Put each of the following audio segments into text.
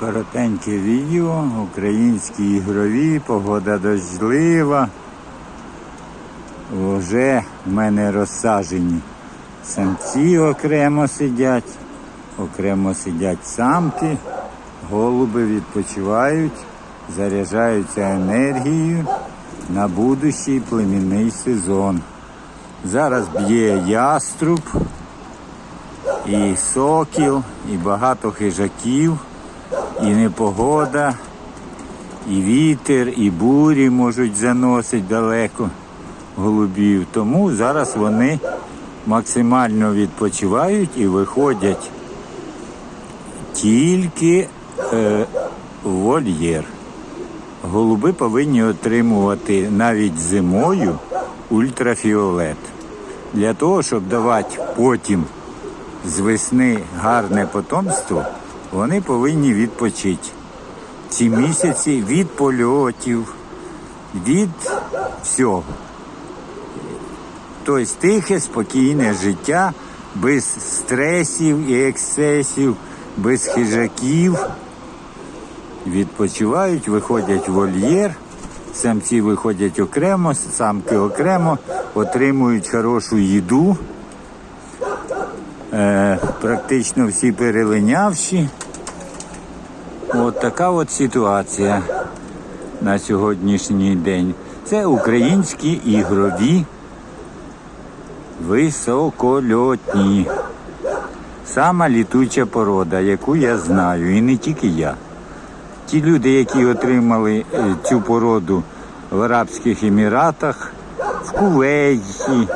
Коротеньке відео, українські ігрові, погода дождлива. Вже в мене розсажені самці окремо сидять, окремо сидять самки, голуби відпочивають, заряджаються енергією на будущий племінний сезон. Зараз б'є яструб, і сокіл, і багато хижаків, і непогода, і вітер, і бурі можуть заносити далеко голубів. Тому зараз вони максимально відпочивають і виходять тільки е, в вольєр. Голуби повинні отримувати навіть зимою ультрафіолет. Для того, щоб давати потім з весни гарне потомство, вони повинні відпочити ці місяці від польотів, від всього. Тобто тихе, спокійне життя, без стресів і ексцесів, без хижаків. Відпочивають, виходять в вольєр, самці виходять окремо, самки окремо, отримують хорошу їду. Е, практично всі перелинявші. От така от ситуація на сьогоднішній день. Це українські ігрові високольотні. Сама літуча порода, яку я знаю, і не тільки я. Ті люди, які отримали е, цю породу в Арабських Еміратах, в Кувейті,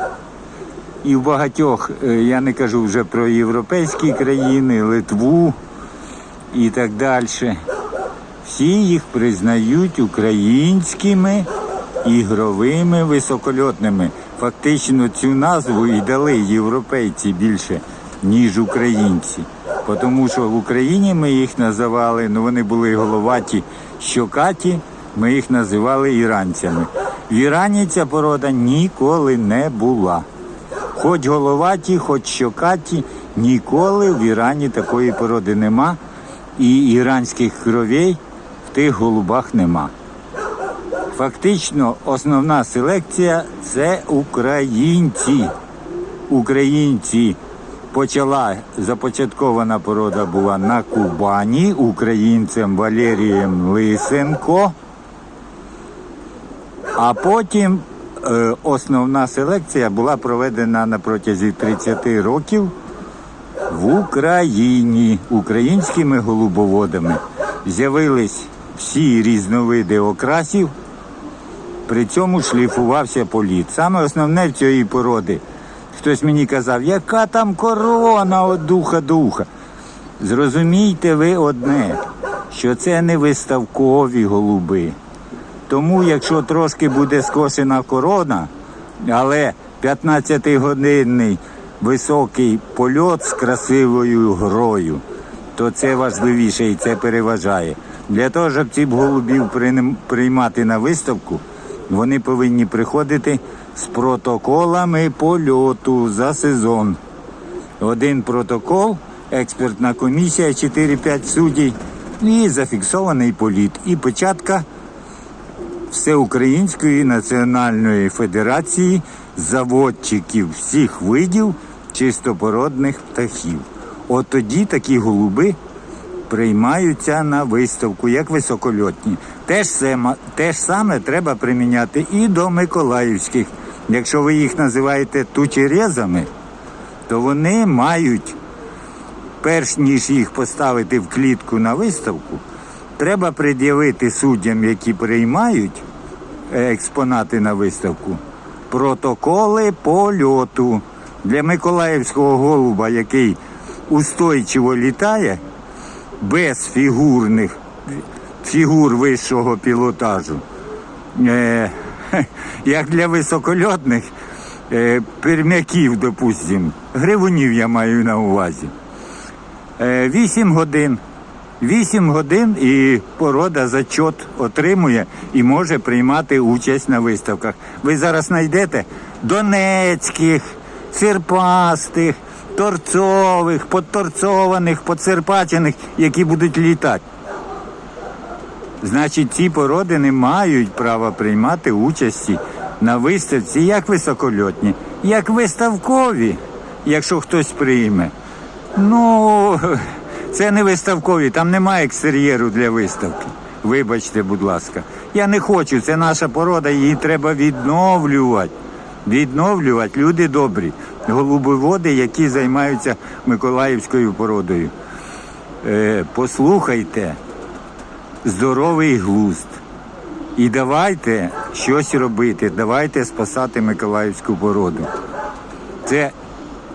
і в багатьох, е, я не кажу вже про європейські країни, Литву і так далі. Всі їх признають українськими ігровими високольотними. Фактично цю назву і дали європейці більше, ніж українці. Тому що в Україні ми їх називали, ну вони були головаті, щокаті, ми їх називали іранцями. В Ірані ця порода ніколи не була. Хоч головаті, хоч щокаті, ніколи в Ірані такої породи нема. І іранських кровей в тих голубах нема. Фактично, основна селекція це українці. Українці почала започаткована порода була на Кубані українцем Валерієм Лисенко. А потім основна селекція була проведена на протязі 30 років в Україні українськими голубоводами. З'явились всі різновиди окрасів, при цьому шліфувався політ. Саме основне в цієї породи. Хтось мені казав, яка там корона від духа до уха. Зрозумійте ви одне, що це не виставкові голуби. Тому, якщо трошки буде скошена корона, але 15-годинний високий польот з красивою грою, то це важливіше і це переважає. Для того, щоб ці голубів приймати на виставку, вони повинні приходити з протоколами польоту за сезон. Один протокол, експертна комісія, 4-5 суддів і зафіксований політ. І початка Всеукраїнської національної федерації заводчиків всіх видів чистопородних птахів. От тоді такі голуби приймаються на виставку як високольотні. Те ж, саме, те ж саме треба приміняти і до миколаївських. Якщо ви їх називаєте тучерезами, то вони мають, перш ніж їх поставити в клітку на виставку, треба пред'явити суддям, які приймають е, експонати на виставку, протоколи польоту для миколаївського голуба, який устойчиво літає без фігурних фігур вищого пілотажу. Е, як для високольотних е, пермяків, допустимо, гривунів я маю на увазі. Е, 8 годин. 8 годин і порода зачот отримує і може приймати участь на виставках. Ви зараз знайдете донецьких, серпастих, торцових, подторцованих, подсерпачених, які будуть літати. Значить, ці породи не мають права приймати участі на виставці як високольотні, як виставкові, якщо хтось прийме. Ну, це не виставкові, там немає екстер'єру для виставки. Вибачте, будь ласка. Я не хочу, це наша порода, її треба відновлювати. Відновлювати люди добрі, голубоводи, які займаються Миколаївською породою. Е, послухайте здоровий глузд. І давайте щось робити, давайте спасати Миколаївську породу. Це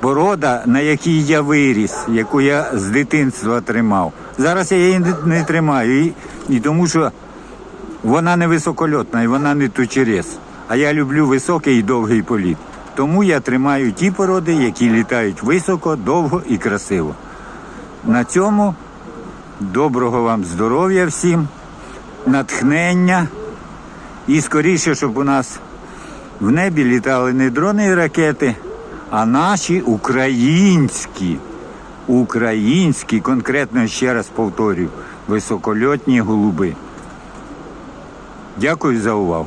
порода, на якій я виріс, яку я з дитинства тримав. Зараз я її не- тримаю. І, і тому що вона не високольотна і вона не тучерез. А я люблю високий і довгий політ. Тому я тримаю ті породи, які літають високо, довго і красиво. На цьому доброго вам здоров'я всім, натхнення. І скоріше, щоб у нас в небі літали не дрони і ракети, а наші українські, українські, конкретно ще раз повторюю, високольотні голуби. Дякую за увагу.